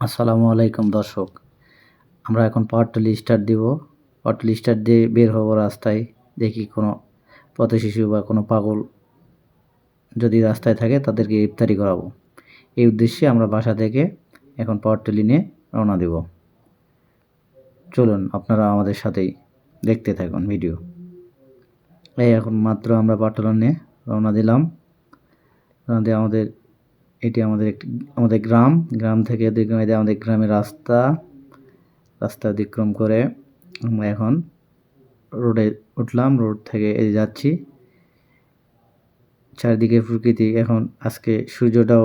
আসসালামু আলাইকুম দর্শক। আমরা এখন পাওয়ারটলি স্টার্ট দিব। পাওয়ারটলি স্টার্ট দিয়ে বের হব রাস্তায়। দেখি কোনো পথ শিশু বা কোনো পাগল যদি রাস্তায় থাকে তাদেরকে ইফতারি করাবো। এই উদ্দেশ্যে আমরা বাসা থেকে এখন পাওয়ার পাওয়ারটলি নিয়ে রওনা দেব। চলুন আপনারা আমাদের সাথেই দেখতে থাকুন ভিডিও এই এখন মাত্র আমরা পাওয়ারটলি নিয়ে রওনা দিলাম। রওনা দিয়ে আমাদের এটি আমাদের একটি, আমাদের গ্রাম। গ্রাম থেকে আমাদের গ্রামের রাস্তা রাস্তা অতিক্রম করে আমরা এখন রোডে উঠলাম। রোড থেকে এই যাচ্ছি। চারিদিকে প্রকৃতি এখন, আজকে সূর্যটাও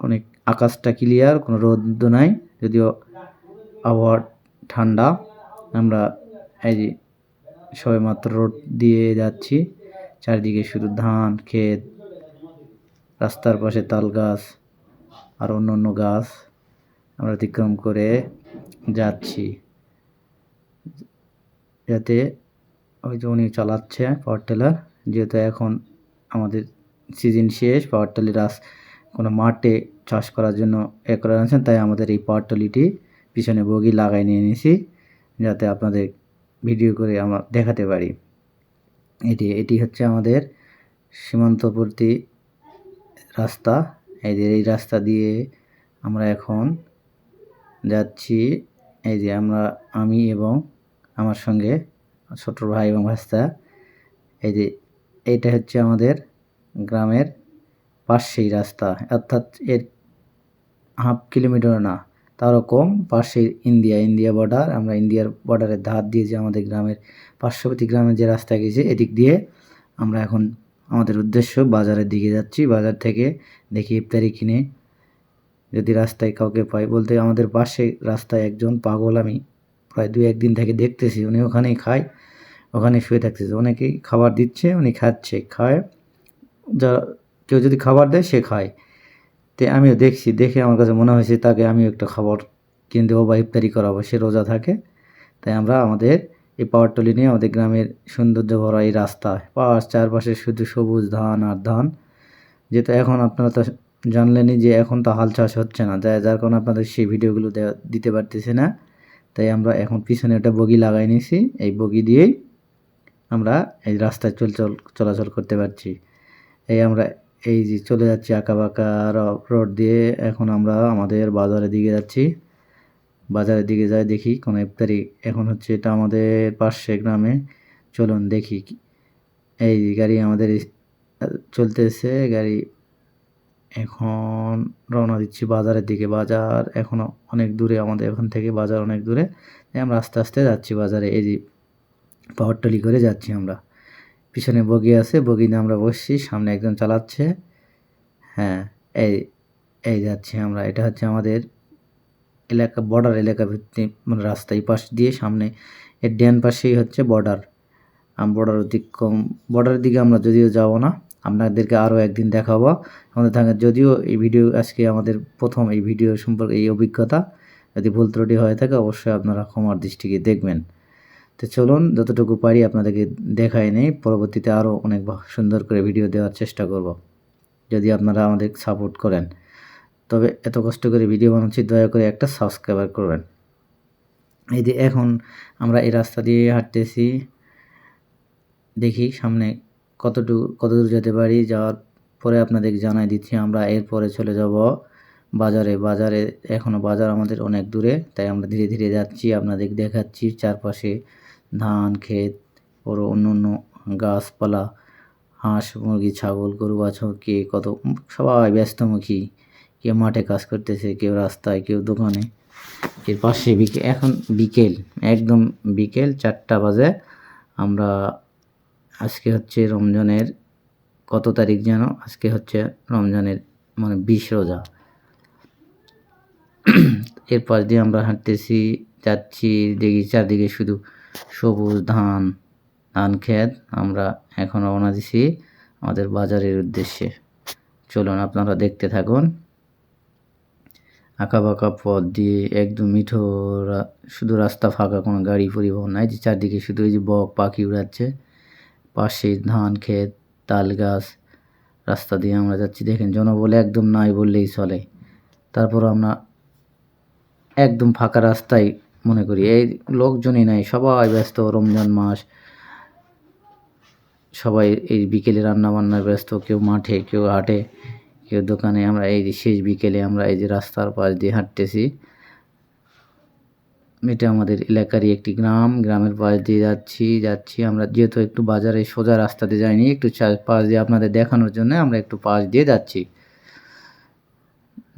অনেক আকাশটা ক্লিয়ার কোনো রোদ নাই, যদিও আবহাওয়া ঠান্ডা। আমরা এই যে সবে মাত্র রোড দিয়ে যাচ্ছি। চারিদিকে শুধু ধান, ক্ষেত রাস্তার পাশে তাল গাছ আর অন্য অন্য গাছ। আমরা অতিক্রম করে যাচ্ছি। যাতে ওই যে উনি চালাচ্ছে পাওয়ার টেলার যেহেতু এখন আমাদের সিজন শেষ পাওয়ার টলি রাস কোনো মাঠে চাষ করার জন্য এ করে আনছেন তাই আমাদের এই পাওয়ার টলিটি পিছনে বগি লাগাই নিয়ে নিয়েছি যাতে আপনাদের ভিডিও করে আমরা দেখাতে পারি। এটি এটি হচ্ছে আমাদের সীমান্তবর্তী রাস্তা, এই যে এই রাস্তা দিয়ে আমরা এখন যাচ্ছি, এই যে আমরা, আমি এবং আমার সঙ্গে ছোট ভাই এবং ভাস্তা, এই যে এইটা হচ্ছে আমাদের গ্রামের পাশেই রাস্তা, অর্থাৎ এর হাফ কিলোমিটার না, তারও কম পাশে ইন্ডিয়া ইন্ডিয়া বর্ডার আমরা ইন্ডিয়ার বর্ডারের ধার দিয়ে যে আমাদের গ্রামের পার্শ্ববর্তী গ্রামের যে রাস্তা গেছে, এদিক দিয়ে আমরা এখন আমাদের উদ্দেশ্য বাজারের দিকে যাচ্ছি। বাজার থেকে দেখি ইফতারি কিনে যদি রাস্তায় কাউকে পাই বলতে আমাদের পাশে রাস্তায় একজন পাগল আমি প্রায় দু একদিন থেকে দেখতেছি। উনি ওখানেই খায়, ওখানে শুয়ে থাকতেছে। অনেকেই খাবার দিচ্ছে, উনি খাচ্ছে, খায়। যা, কেউ যদি খাবার দেয়, সে খায়। তে আমিও দেখছি, দেখে আমার কাছে মনে হয়েছে তাকে আমিও একটা খাবার কিনে দেবো বা ইফতারি করাবো, সে রোজা থাকে। তাই আমরা আমাদের এই পাওয়ার টলি নিয়ে আমাদের গ্রামের সৌন্দর্য ভরা এই রাস্তা। পাশ চারপাশে শুধু সবুজ ধান আর ধান। যেহেতু এখন আপনারা তো জানলেনই যে এখন তো হাল চাষ হচ্ছে না যার যার কারণে আপনাদের সেই ভিডিওগুলো দিতে পারতেছে না। তাই আমরা এখন পিছনে একটা বগি লাগাই নিয়েছি এই বগি দিয়েই আমরা এই রাস্তায় চল চল চলাচল করতে পারছি। এই আমরা এই যে চলে যাচ্ছি আঁকা বাঁকা রোড দিয়ে। এখন আমরা আমাদের বাজারের দিকে যাচ্ছি। বাজারের দিকে যাই, দেখি কোনো ইফতারি। এখন হচ্ছে এটা আমাদের পাশে গ্রামে। চলুন দেখি এই গাড়ি আমাদের চলতেছে, গাড়ি এখন রওনা দিচ্ছি বাজারের দিকে। বাজার এখনও অনেক দূরে, আমাদের এখান থেকে বাজার অনেক দূরে। আমরা আস্তে আস্তে যাচ্ছি বাজারে। এই যে পাওয়ার টলি করে যাচ্ছি আমরা। পিছনে বগি আছে, বগি নিয়ে আমরা বসছি, সামনে একজন চালাচ্ছে। হ্যাঁ এই এই যাচ্ছি আমরা। এটা হচ্ছে আমাদের এলাকা বর্ডার এলাকা ভিত্তিক মানে রাস্তা এই পাশ দিয়ে সামনে। এর ড্যান পাশেই হচ্ছে বর্ডার বর্ডার অতিক্রম বর্ডারের দিকে আমরা যদিও যাব না, আপনাদেরকে আরও একদিন দেখাবো। আমাদের থাকে যদিও এই ভিডিও আজকে আমাদের প্রথম এই ভিডিও সম্পর্কে এই অভিজ্ঞতা, যদি ভুল ত্রুটি হয়ে থাকে অবশ্যই আপনারা ক্ষমার দৃষ্টিকে দেখবেন। তো চলুন, যতটুকু পারি আপনাদেরকে দেখাই নেই, পরবর্তীতে আরও অনেক সুন্দর করে ভিডিও দেওয়ার চেষ্টা করব, যদি আপনারা আমাদের সাপোর্ট করেন। তবে এত কষ্ট করে ভিডিও বানাচ্ছি, দয়া করে একটা সাবস্ক্রাইবার করবেন। এই যে এখন আমরা এই রাস্তা দিয়ে হাঁটতেছি। দেখি সামনে কতটুকু, কতদূর যেতে পারি। যাওয়ার পরে আপনাদের জানাই দিচ্ছি, আমরা এরপরে চলে যাব বাজারে। বাজারে এখনও বাজার আমাদের অনেক দূরে, তাই আমরা ধীরে ধীরে যাচ্ছি, আপনাদের দেখাচ্ছি চারপাশে ধান, ক্ষেত, ওর অন্য অন্য গাছপালা, হাঁস, মুরগি, ছাগল, গরু, বাছর, কে কত, সবাই ব্যস্তমুখী। কেউ মাঠে কাজ করতেছে, কেউ রাস্তায়, কেউ দোকানে। এর পাশে বিকেল এখন বিকেল, একদম বিকেল চারটা বাজে। আমরা আজকে হচ্ছে রমজানের কত তারিখ যেন আজকে হচ্ছে রমজানের মানে বিশ রোজা। এর পাশ দিয়ে আমরা হাঁটতেছি, যাচ্ছি, দেখি চারদিকে শুধু সবুজ ধান ধান ক্ষেত। আমরা এখন রওনা দিছি আমাদের বাজারের উদ্দেশ্যে। চলুন আপনারা দেখতে থাকুন। আঁকা বাঁকা পথ দিয়ে একদম মিঠো শুধু রাস্তা ফাঁকা, কোনো গাড়ি পরিবহন নাই, যে চারদিকে শুধু এই যে বক পাখি উড়াচ্ছে, পাশে ধান ক্ষেত, তাল গাছ, রাস্তা দিয়ে আমরা যাচ্ছি। দেখেন, জনবলে একদম নাই বললেই চলে। তারপর আমরা একদম ফাঁকা রাস্তায় মনে করি, এই লোকজনই নাই, সবাই ব্যস্ত, রমজান মাস। সবাই এই বিকেলে রান্না বান্নার ব্যস্ত, কেউ মাঠে, কেউ হাটে। কেউ দোকানে আমরা এই যে শেষ বিকেলে আমরা এই যে রাস্তার পাশ দিয়ে হাঁটতেছি। এটা আমাদের এলাকারই একটি গ্রাম, গ্রামের পাশ দিয়ে যাচ্ছি যাচ্ছি আমরা যেহেতু একটু বাজারে সোজা রাস্তাতে যাইনি, একটু পাশ দিয়ে আপনাদের দেখানোর জন্য আমরা একটু পাশ দিয়ে যাচ্ছি।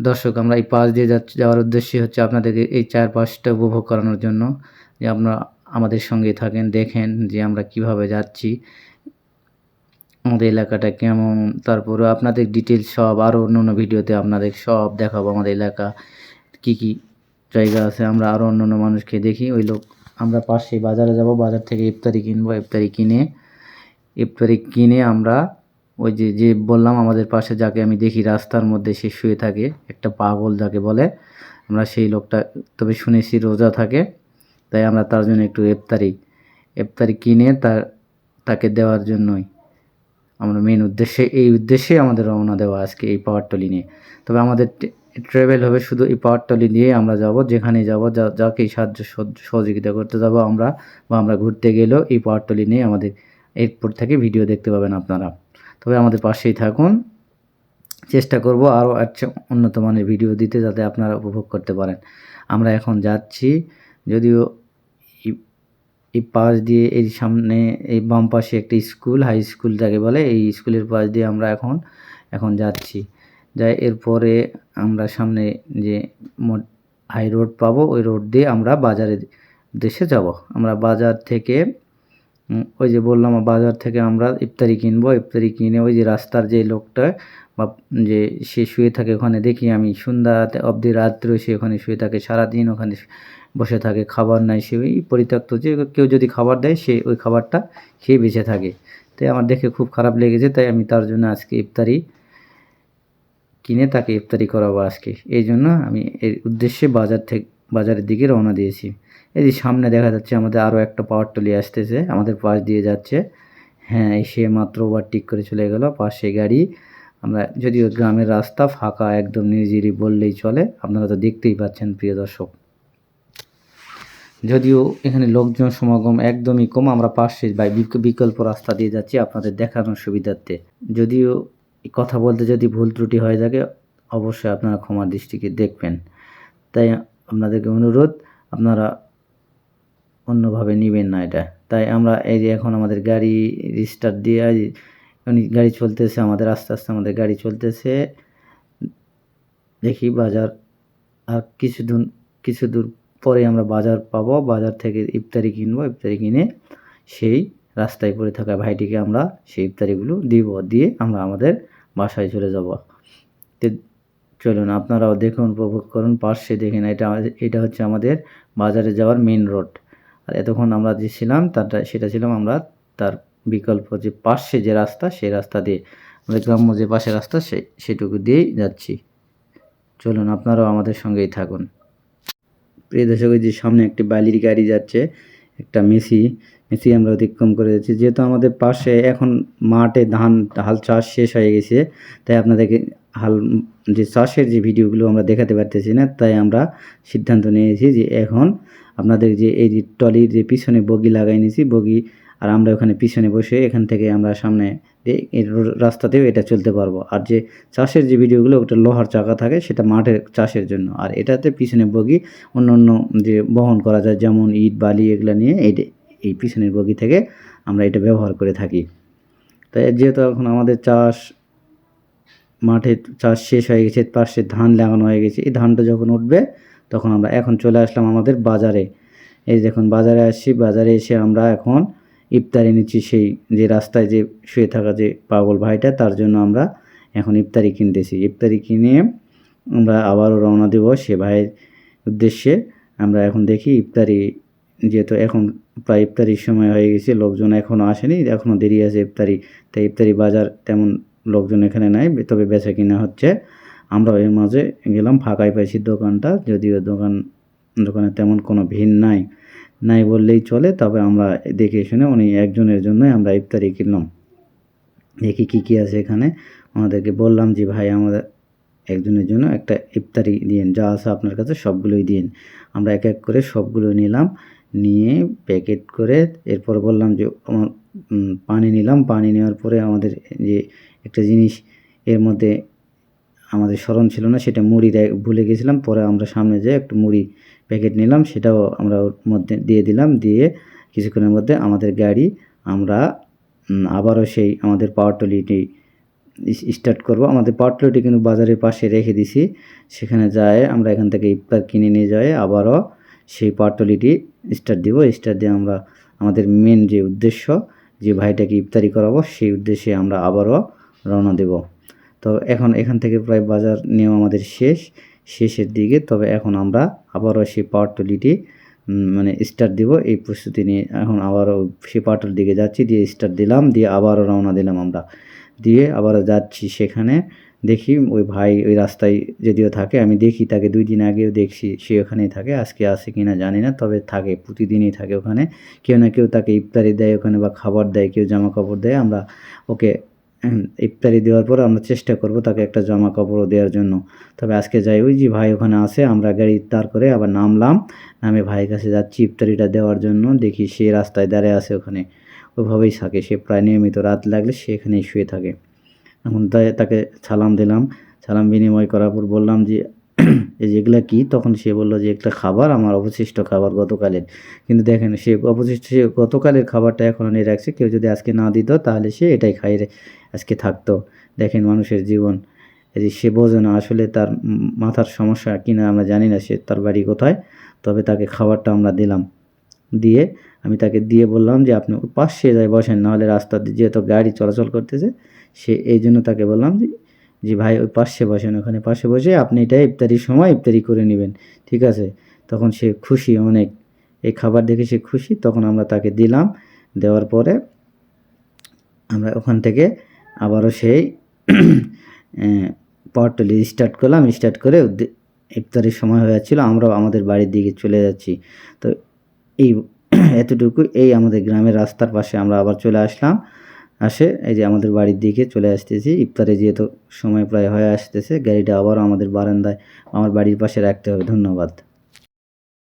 দর্শক, আমরা এই পাশ দিয়ে যাচ্ছি, যাওয়ার উদ্দেশ্য হচ্ছে আপনাদেরকে এই চারপাশটা উপভোগ করানোর জন্য যে আপনারা আমাদের সঙ্গে থাকেন, দেখেন যে আমরা কীভাবে যাচ্ছি। আমাদের এলাকাটা কেমন? তারপরে আপনাদের ডিটেলস সব আরও অন্য অন্য ভিডিওতে আপনাদের সব দেখাবো আমাদের এলাকা। কি কি জায়গা আছে, আমরা আরও অন্য অন্য মানুষকে দেখি। ওই লোক, আমরা পাশে বাজারে যাব, বাজার থেকে ইফতারি কিনবো ইফতারি কিনে ইফতারি কিনে আমরা ওই যে যে বললাম আমাদের পাশে যাকে আমি দেখি রাস্তার মধ্যে, সে শুয়ে থাকে, একটা পাগল যাকে বলে। আমরা সেই লোকটা, তবে শুনেছি রোজা থাকে, তাই আমরা তার জন্য একটু ইফতারি ইফতারি কিনে তার, তাকে দেওয়ার জন্যই। আমরা মেন উদ্দেশ্যে, এই উদ্দেশ্যে আমাদের রওনা দেওয়া আজকে এই পাওয়ার টলি নিয়ে। তবে আমাদের ট্রাভেল হবে শুধু এই পাওয়ার টলি নিয়ে আমরা যাব যেখানে যাব, যা যাকেই সাহায্য, সহ- সহযোগিতা করতে যাব আমরা, বা আমরা ঘুরতে গেলেও এই পাওয়ার টলি নিয়ে আমাদের এরপর থেকে ভিডিও দেখতে পাবেন আপনারা। তবে আমাদের পাশেই থাকুন। চেষ্টা করব আরও একটা উন্নত মানের ভিডিও দিতে যাতে আপনারা উপভোগ করতে পারেন। আমরা এখন যাচ্ছি, যদিও এই পাশ দিয়ে এই সামনে, এই বাম পাশে একটি স্কুল, হাই স্কুল যাকে বলে, এই স্কুলের পাশ দিয়ে আমরা এখন এখন যাচ্ছি। যাই, এরপরে আমরা সামনে যে হাই রোড পাবো, ওই রোড দিয়ে আমরা বাজারের দেশে যাব। আমরা বাজার থেকে ওই যে বললাম, বাজার থেকে আমরা ইফতারি কিনবো। ইফতারি কিনে ওই যে রাস্তার যে লোকটা, বা যে সে শুয়ে থাকে ওখানে দেখি আমি সন্ধ্যা অবধি রাত্রে সে ওখানে শুয়ে থাকে, সারাদিন ওখানে বসে থাকে, খাবার নাই, সে ওই পরিত্যক্ত যে কেউ যদি খাবার দেয়, সে ওই খাবারটা খেয়ে বেঁচে থাকে। তাই আমার দেখে খুব খারাপ লেগেছে, তাই আমি তার জন্য আজকে ইফতারি কিনে তাকে ইফতারি করাবো আজকে। এই জন্য আমি এর উদ্দেশ্যে বাজার থেকে বাজারের দিকে রওনা দিয়েছি। এই যে সামনে দেখা যাচ্ছে আমাদের আরও একটা পাওয়ার টলি আসতেছে, আমাদের পাশ দিয়ে যাচ্ছে। হ্যাঁ এসে মাত্র ওভারটেক করে চলে গেল, পাশে গাড়ি। আমরা যদিও গ্রামের রাস্তা ফাঁকা, একদম নির্জিরি বললেই চলে, আপনারা তো দেখতেই পাচ্ছেন, প্রিয় দর্শক। যদিও এখানে লোকজন সমাগম একদমই কম, আমরা পাশে বা বিক- বিকল্প রাস্তা দিয়ে যাচ্ছি আপনাদের দেখানোর সুবিধার্থে। যদিও কথা বলতে যদি ভুল ত্রুটি হয়ে থাকে, অবশ্যই আপনারা ক্ষমার দৃষ্টিকে দেখবেন। তাই আপনাদেরকে অনুরোধ, আপনারা অন্যভাবে নেবেন না এটা। তাই আমরা এই যে এখন আমাদের গাড়ি রিস্টার্ট দিয়ে গাড়ি চলতেছে, আমাদের আস্তে আস্তে আমাদের গাড়ি চলতেছে। দেখি বাজার আর কিছু দূর কিছু দূর পরে আমরা বাজার পাবো, বাজার থেকে ইফতারি কিনবো, ইফতারি কিনে সেই রাস্তায় পড়ে থাকা ভাইটিকে আমরা সেই ইফতারিগুলো দিব, দিয়ে আমরা আমাদের বাসায় চলে যাব। তো চলুন আপনারাও দেখুন, উপভোগ করুন, পাশে দেখেন এটা এটা হচ্ছে আমাদের বাজারে যাওয়ার মেন রোড। আর এতক্ষণ আমরা যে ছিলাম, তারটা, সেটা ছিলাম আমরা তার বিকল্প যে পাশে যে রাস্তা, সেই রাস্তা দিয়ে। আমাদের গ্রাম্য যে পাশে রাস্তা, সে, সেটুকু দিয়েই যাচ্ছি। চলুন আপনারাও আমাদের সঙ্গেই থাকুন। প্রিয় দর্শক যে সামনে একটি বালির গাড়ি যাচ্ছে, একটা মেসি মেসি আমরা অতিক্রম করে যাচ্ছি। যেহেতু আমাদের পাশে এখন মাঠে ধান, হাল চাষ শেষ হয়ে গেছে, তাই আপনাদেরকে হাল, যে চাষের যে ভিডিওগুলো আমরা দেখাতে পারতেছি না, তাই আমরা সিদ্ধান্ত নিয়েছি যে এখন আপনাদের যে এই যে টলির যে পিছনে বগি লাগাই নিয়েছি, বগি আর আমরা ওখানে পিছনে বসে এখান থেকে আমরা সামনে দিয়ে রাস্তাতেও এটা চলতে পারব। আর যে চাষের যে ভিডিওগুলো, ওটা লোহার চাকা থাকে, সেটা মাঠের চাষের জন্য। আর এটাতে পিছনে বগি অন্য অন্য যে বহন করা যায়, যেমন ইট, বালি এগুলো নিয়ে এই এই পিছনের বগি থেকে আমরা এটা ব্যবহার করে থাকি। তাই যেহেতু এখন আমাদের চাষ মাঠে চাষ শেষ হয়ে গেছে পাশে ধান লাগানো হয়ে গেছে, এই ধানটা যখন উঠবে, তখন আমরা এখন চলে আসলাম আমাদের বাজারে। এই দেখুন, বাজারে আসছি। বাজারে এসে আমরা এখন ইফতারি নিচ্ছি সেই যে রাস্তায় যে শুয়ে থাকা যে পাগল ভাইটা, তার জন্য আমরা এখন ইফতারি কিনতেছি। ইফতারি কিনে আমরা আবারও রওনা দেব সে ভাইয়ের উদ্দেশ্যে। আমরা এখন দেখি ইফতারি, যেহেতু এখন প্রায় ইফতারির সময় হয়ে গেছে, লোকজন এখনও আসেনি এখনও দেরি আছে ইফতারি। তাই ইফতারি বাজার তেমন লোকজন এখানে নাই, তবে বেচা কিনা হচ্ছে। আমরা এর মাঝে গেলাম, ফাঁকাই পাইছি দোকানটা, যদিও দোকান, দোকানে তেমন কোনো ভিড় নাই। নাই বললেই চলে, তবে আমরা দেখে শুনে উনি একজনের জন্যই আমরা ইফতারি কিনলাম। দেখি কী কী আছে এখানে। ওনাদেরকে বললাম যে, ভাই, আমাদের একজনের জন্য একটা ইফতারি দিন যা আছে আপনার কাছে সবগুলোই দিন আমরা এক এক করে সবগুলো নিলাম, নিয়ে প্যাকেট করে এরপর বললাম যে পানি নিলাম। পানি নেওয়ার পরে আমাদের যে একটা জিনিস, এর মধ্যে আমাদের স্মরণ ছিল না, সেটা মুড়ি ভুলে গেছিলাম। পরে আমরা সামনে যেয়ে একটু মুড়ি প্যাকেট নিলাম, সেটাও আমরা ওর মধ্যে দিয়ে দিলাম, দিয়ে কিছুক্ষণের মধ্যে আমাদের গাড়ি আমরা আবারও সেই আমাদের পাওয়ার টলিটি স্টার্ট করব। আমাদের পাওয়ার টলিটি কিন্তু বাজারের পাশে রেখে দিছি। সেখানে যায়, আমরা এখান থেকে ইফতার কিনে নিয়ে যাই, আবারও সেই পাওয়ার টলিটি স্টার্ট দিব। স্টার্ট দিয়ে আমরা, আমাদের মেন যে উদ্দেশ্য, যে ভাইটাকে ইফতারি করাবো, সেই উদ্দেশ্যে আমরা আবারও রওনা দেব। তো এখন এখান থেকে প্রায় বাজার নেওয়া আমাদের শেষ, শেষের দিকে। তবে এখন আমরা আবারও সেই পাওয়ার টলিটি মানে স্টার্ট দিব এই প্রস্তুতি নিয়ে। এখন আবারও সেই পাওয়ার দিকে যাচ্ছি, দিয়ে স্টার্ট দিলাম, দিয়ে আবারও রওনা দিলাম আমরা। দিয়ে আবারও যাচ্ছি সেখানে, দেখি ওই ভাই ওই রাস্তায় যদিও থাকে, আমি দেখি তাকে দুই দিন আগেও দেখছি, সে ওখানেই থাকে, আজকে আসে কি না জানি না, তবে থাকে, প্রতিদিনই থাকে ওখানে। কেউ না কেউ তাকে ইফতারি দেয় ওখানে বা খাবার দেয়, কেউ জামা কাপড় দেয়, আমরা ওকে ইফতারি দেওয়ার পর আমরা চেষ্টা করব তাকে একটা জামা কাপড়ও দেওয়ার জন্য। তবে আজকে যাই, ওই যে ভাই ওখানে আসে আমরা গাড়ি তার করে আবার নামলাম। নামে ভাইয়ের কাছে যাচ্ছি ইফতারিটা দেওয়ার জন্য। দেখি সে রাস্তায় দাঁড়িয়ে আসে ওখানে। ওইভাবেই থাকে, সে প্রায় নিয়মিত রাত লাগলে সে এখানেই শুয়ে থাকে। এখন তাকে সালাম দিলাম। সালাম বিনিময় করার পর বললাম যে এই যে এগুলা কী, তখন সে বলল যে একটা খাবার, আমার অবশিষ্ট খাবার গতকালের। কিন্তু দেখেন, সে অবশিষ্ট, সে গতকালের খাবারটা এখন নিয়ে রাখছে। কেউ যদি আজকে না দিত, তাহলে সে এটাই খাই আজকে থাকতো। দেখেন মানুষের জীবন। এই যে সে বোঝে না আসলে তার মাথার সমস্যা কিনা, আমরা জানি না সে তার বাড়ি কোথায়। তবে তাকে খাবারটা আমরা দিলাম। দিয়ে আমি তাকে দিয়ে বললাম যে, আপনি পাশে যায় বসেন, নাহলে রাস্তা যেহেতু গাড়ি চলাচল করতেছে, সে, এই জন্য তাকে বললাম যে যে ভাই ওই পাশে বসেন, ওখানে পাশে বসে আপনি এটা ইফতারির সময় ইফতারি করে নেবেন, ঠিক আছে? তখন সে খুশি অনেক। এই খাবার দেখে সে খুশি, তখন আমরা তাকে দিলাম। দেওয়ার পরে আমরা ওখান থেকে আবারও সেই পটলি স্টার্ট করলাম। স্টার্ট করে ইফতারের সময় হয়ে যাচ্ছিল, আমরাও আমাদের বাড়ির দিকে চলে যাচ্ছি। তো এই, এতটুকু, এই আমাদের গ্রামের রাস্তার পাশে আমরা আবার চলে আসলাম। আসে, এই যে আমাদের বাড়ির দিকে চলে আসতেছি। ইফতারে যেহেতু সময় প্রায় হয়ে আসতেছে, গাড়িটা আবার আমাদের বারান্দায়, আমার বাড়ির পাশে রাখতে হবে। ধন্যবাদ।